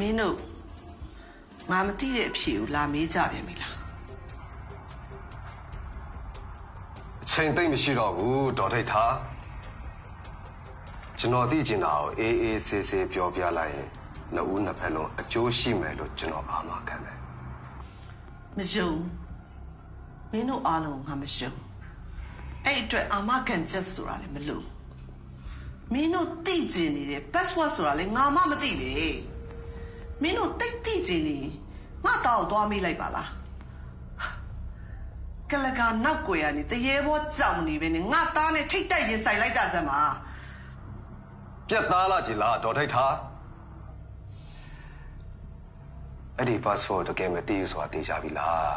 မင်းတို့ငါမသိတဲ့အဖြေကိုလာမေးကြပြန်ပြီလားအချိန်သိမ့်မရှိတော့ဘူးဒေါ်ထိတ်ထားကျွန်တော်သိချင်တာကိုအေးအေးဆေးဆေးပြောပြလိုက်ရင်နှစ်ဦးနှစ်ဖက်လုံးအကျိုးရှိမယ်လို့ကျွန်တော်အာမခံတယ်မယုံမင်းတို့အားလုံးငါမယုံအဲ့အတွက်အာမခံချက်ဆိုတာလည်းမလို့မင်းတို့သိကျင်နေတဲ့ password ဆိုတာလည်းငါမှမသိပဲ မင်းတို့တိတ်သိကျင်နေငါတောက်သွားမေးလိုက်ပါလားကလကနောက်ွယ်ရနေတရေဘောကြောင်နေပဲနဲ့ငါသားနဲ့ထိတ်တိုက်ရင်ဆိုင်လိုက်ကြစမ်းပါပြက်သားလာချင်လားဒေါ်ထိတ်ထားအဲ့ဒီ password တကယ်မသိဘူးဆိုတာသိကြပြီလား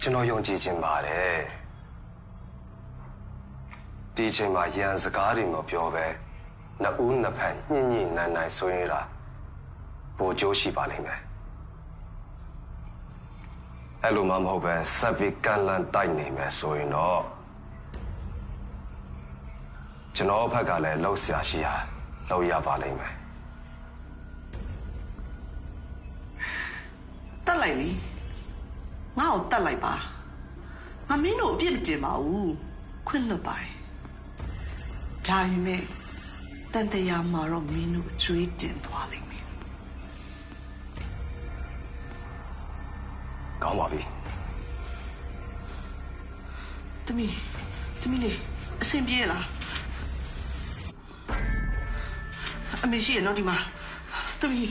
ကျွန်တော်ယုံကြည်ခြင်းပါတယ်ဒီအချိန်မှာရန်စကားတွေမပြောပဲနှစ်ဦးနှစ်ဖက်ညှိညှိနှိုင်းနှိုင်းဆွေးနွေးတာ ပိုကျိုးရှိပါလိမ့်မယ်အဲ့လိုမှမဟုတ်ပဲဆက်ပြီးကန်လန်တိုက်နေမယ်ဆိုရင်တော့ကျွန်တော်ဘက်ကလည်းလှုပ်ရှားရှိရလှုပ်ရပါလိမ့်မယ်တက်လိုက်လေငါ့ကိုတက်လိုက်ပါငါမင်းတို့အပြစ်မတင်ပါဘူးခွင့်လွတ်ပါတယ်ဒါပေမဲ့တန်တရားမှာတော့မင်းတို့အကျွေးတင်သွားလိမ့်မယ် ကောင်းပါပြီတမီတမီလေးအဆင်ပြေလားအမေရှိရနော်ဒီမှာတမီ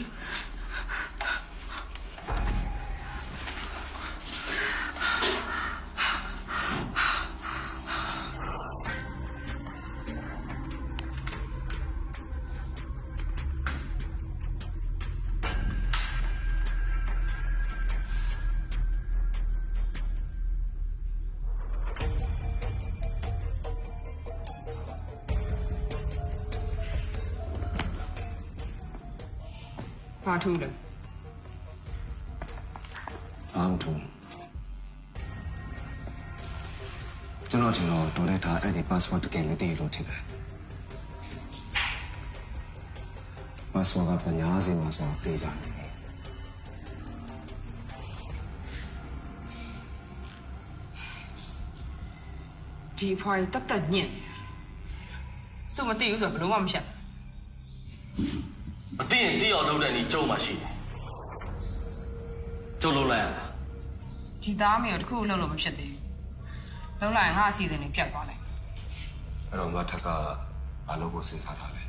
ဘာထူးလဲအားမထုံကျွန်တော်ကျွန်တော်ဒေါ်လိုက်တာအဲ့ဒီ password တကယ်မသိလို့ထင်တယ် password ကပညာစီမှာဆိုတော့ပြေးကြတယ်ဒီအဖွားကြီးတတ်တတ်ညင့်နေတာသူမသိဘူးဆိုတော့ဘယ်လို့မှမဖြတ် မသိရင်သိအောင်လုပ်တဲ့နီးကျုံမှရှိတယ်ကျုံလုံးလိုက်ရတာဒီသားမေကိုတခုလှုပ်လို့မဖြစ်သေးဘူးလှုပ်လိုက်ရင်ငါအစီအစဉ်တွေပြတ်သွားလိုက်အဲ့တော့မတ်ထက်ကဘာလို့ကိုစဉ်းစားထားလဲ